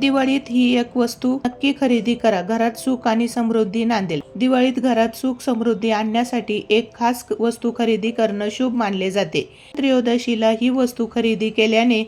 दिवाळीत ही एक वस्तू नक्की खरेदी करा. घरात सुख आणि समृद्धी नांदेल. दिवाळीत घरात सुख समृद्धी आणण्यासाठी एक खास वस्तू खरेदी करणं शुभ मानले जाते. त्रयोदशीला ही वस्तू खरेदी केल्याने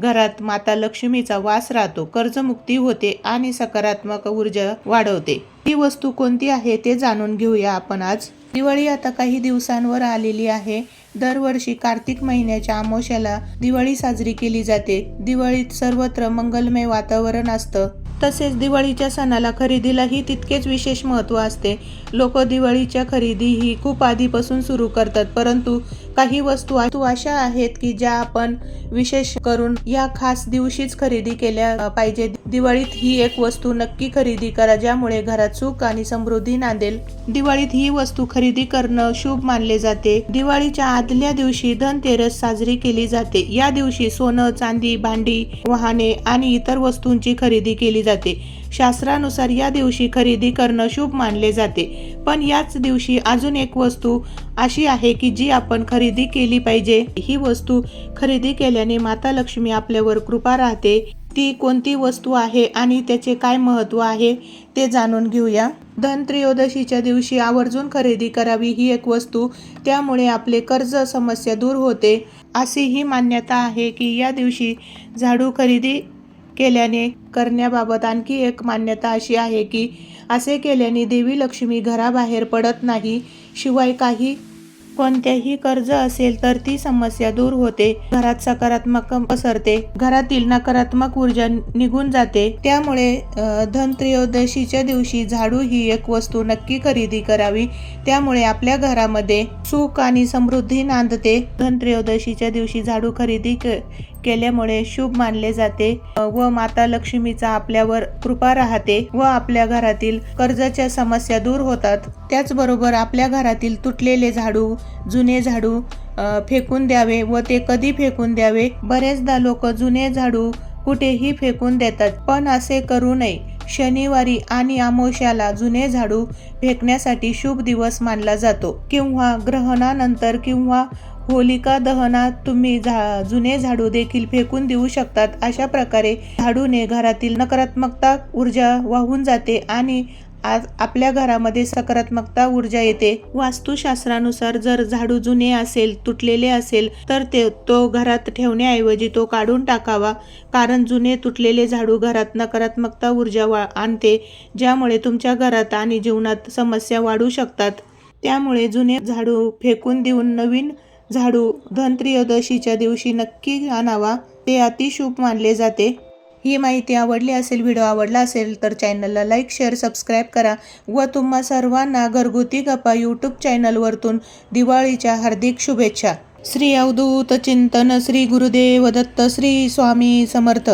घरात माता लक्ष्मीचा वास राहतो कर्जमुक्ती होते आणि सकारात्मक ऊर्जा वाढवते. ही वस्तू कोणती आहे ते जाणून घेऊया आपण आज. दिवाळी आता काही दिवसांवर आलेली आहे. दरवर्षी कार्तिक महिन्याच्या अमावस्याला दिवाळी साजरी केली जाते. दिवाळीत सर्वत्र मंगलमय वातावरण असतं. तसेच दिवाळीच्या सणाला खरेदीलाही तितकेच विशेष महत्त्व असते. लोक दिवाळीच्या खरेदी ही खूप आधीपासून सुरू करतात परंतु काही वस्तू वस्तू अशा आहेत की ज्या आपण विशेष करून या खास दिवशीच खरेदी केल्या पाहिजे दिवाळीत ही एक वस्तू नक्की खरेदी करा ज्यामुळे घरात सुख आणि समृद्धी नांदेल. दिवाळीत ही वस्तू खरेदी करणं शुभ मानले जाते. दिवाळीच्या आदल्या दिवशी धनतेरस साजरी केली जाते. या दिवशी सोनं चांदी भांडी वाहने आणि इतर वस्तूंची खरेदी केली जाते. शास्त्रानुसार या दिवशी खरेदी करणं शुभ मानले जाते. पण याच दिवशी अजून एक वस्तू अशी आहे की जी आपण खरेदी केली पाहिजे. ही वस्तू खरेदी केल्याने माता लक्ष्मी आपल्यावर कृपा राहते. ती कोणती वस्तू आहे आणि त्याचे काय महत्त्व आहे ते जाणून घेऊया. धनत्रयोदशीच्या दिवशी आवर्जून खरेदी करावी ही एक वस्तू. त्यामुळे आपले कर्ज समस्या दूर होते. अशी ही मान्यता आहे की या दिवशी झाडू खरेदी केल्याने करण्याबाबत आणखी एक मान्यता अशी आहे की असे केल्याने देवी लक्ष्मी घराबाहेर पडत नाही. शिवाय काही कोणत्याही कर्ज असेल तर ती समस्या दूर होते. घरात सकारात्मक पसरते. घरातील नकारात्मक ऊर्जा निघून जाते. त्यामुळे धनत्रयोदशीच्या दिवशी झाडू ही एक वस्तू नक्की खरेदी करावी. त्यामुळे आपल्या घरामध्ये सुख आणि समृद्धी नांदते. धनत्रयोदशीच्या दिवशी झाडू खरेदी केल्यामुळे शुभ मानले जाते. व माता लक्ष्मीचा आपल्यावर कृपा राहते व आपल्या घरातील कर्जाच्या समस्या दूर होतात. त्याचबरोबर आपल्या घरातील तुटलेले झाडू जुने झाडू फेकून द्यावे व ते कधी फेकून द्यावे? बरेचदा लोक जुने झाडू कुठेही फेकून देतात पण असे करू नये. शनिवारी आणि अमावस्याला जुने झाडू फेकण्यासाठी शुभ दिवस मानला जातो. किंवा ग्रहणानंतर किंवा होलिका दहनात तुम्ही झा जुने झाडू देखील फेकून देऊ शकतात. अशा प्रकारे झाडूने घरातील नकारात्मकता ऊर्जा वाहून जाते आणि आज आपल्या घरामध्ये सकारात्मकता ऊर्जा येते. वास्तुशास्त्रानुसार जर झाडू जुने असेल तुटलेले असेल तर ते तो घरात ठेवण्याऐवजी तो काढून टाकावा. कारण जुने तुटलेले झाडू घरात नकारात्मकता ऊर्जा वा आणते ज्यामुळे तुमच्या घरात आणि जीवनात समस्या वाढू शकतात. त्यामुळे जुने झाडू फेकून देऊन नवीन झाडू धनत्रयोदशीच्या दिवशी नक्की आणावा. ते अतिशुभ मानले जाते. ही माहिती आवडली असेल व्हिडिओ आवडला असेल तर चॅनलला लाईक शेअर सबस्क्राईब करा व तुम्हा सर्वांना घरगुती गप्पा यूट्यूब चॅनलवरतून दिवाळीच्या हार्दिक शुभेच्छा. श्री अवधूत चिंतन श्री गुरुदेव दत्त श्री स्वामी समर्थ.